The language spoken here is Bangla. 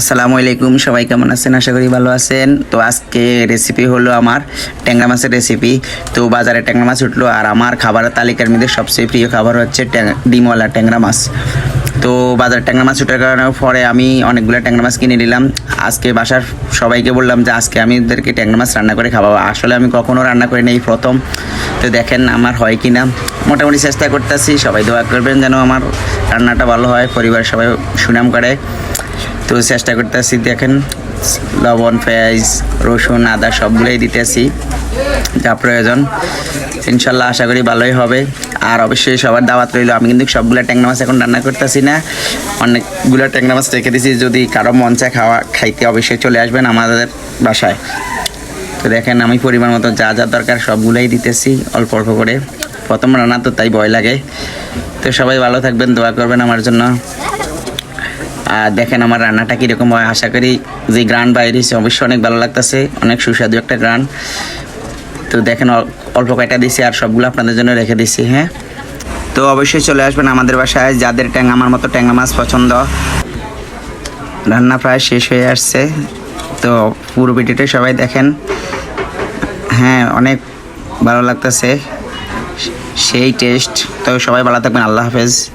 আসসালামু আলাইকুম, সবাই কেমন আছেন? আশা করি ভালো আছেন। তো আজকে রেসিপি হলো আমার ট্যাংরা মাছের রেসিপি তো বাজারে ট্যাংরা মাছ উঠল আর আমার খাবারের তালিকার মধ্যে সবচেয়ে প্রিয় খাবার হচ্ছে ডিমওয়ালা ট্যাংরা মাছ। তো বাজারে ট্যাংরা মাছ উঠার কারণে পরে আমি অনেকগুলো ট্যাংরা মাছ কিনে নিলাম। আজকে বাসার সবাইকে বললাম যে আজকে আমি ওদেরকে ট্যাংরা মাছ রান্না করে খাওয়াবো। আসলে আমি কখনো রান্না করি না প্রথম। তো দেখেন আমার হয় কি না মোটামুটি চেষ্টা করতেছি, সবাই দোয়া করবেন যেন আমার রান্নাটা ভালো হয় পরিবার সবাই সুনাম করে। তো চেষ্টা করতেছি, দেখেন, লবণ, পেঁয়াজ, রসুন, আদা সবগুলোই দিতেছি, যা প্রয়োজন। ইনশাল্লাহ আশা করি ভালোই হবে। আর অবশ্যই সবার দাওয়াত রইল, আমি কিন্তু সবগুলো ট্যাংরা মাছ এখন রান্না করতেছি না। অনেকগুলো ট্যাংরা মাছ রেখে দিয়েছি যদি কারও মন চায় খাওয়া, খাইতে অবশ্যই চলে আসবেন আমাদের বাসায়। তো দেখেন, আমি পরিমাণ মতো যা যা দরকার সবগুলোই দিতেছি, অল্প অল্প করে। প্রথম রান্না তো তাই ভয় লাগে। তো সবাই ভালো থাকবেন, দোয়া করবেন আমার জন্য। আর দেখেন আমার রান্নাটা কীরকম হয়। আশা করি যে গ্রান বাইরেছে অবশ্যই অনেক ভালো লাগতেছে, অনেক সুস্বাদু একটা গ্রান। তো দেখেন, অল- অল্প কয়টা দিছি আর সবগুলো আপনাদের জন্য রেখে দিছি হ্যাঁ? তো অবশ্যই চলে আসবেন আমাদের বাসায়। যাদের ট্যাং আমার মতো ট্যাংরা মাছ পছন্দ, রান্না প্রায় শেষ হয়ে আসছে। তো পুরো ভিডিওটা সবাই দেখেন। হ্যাঁ অনেক ভালো লাগতেছে। সেই টেস্ট। তো সবাই ভালো থাকবেন। আল্লাহ হাফেজ।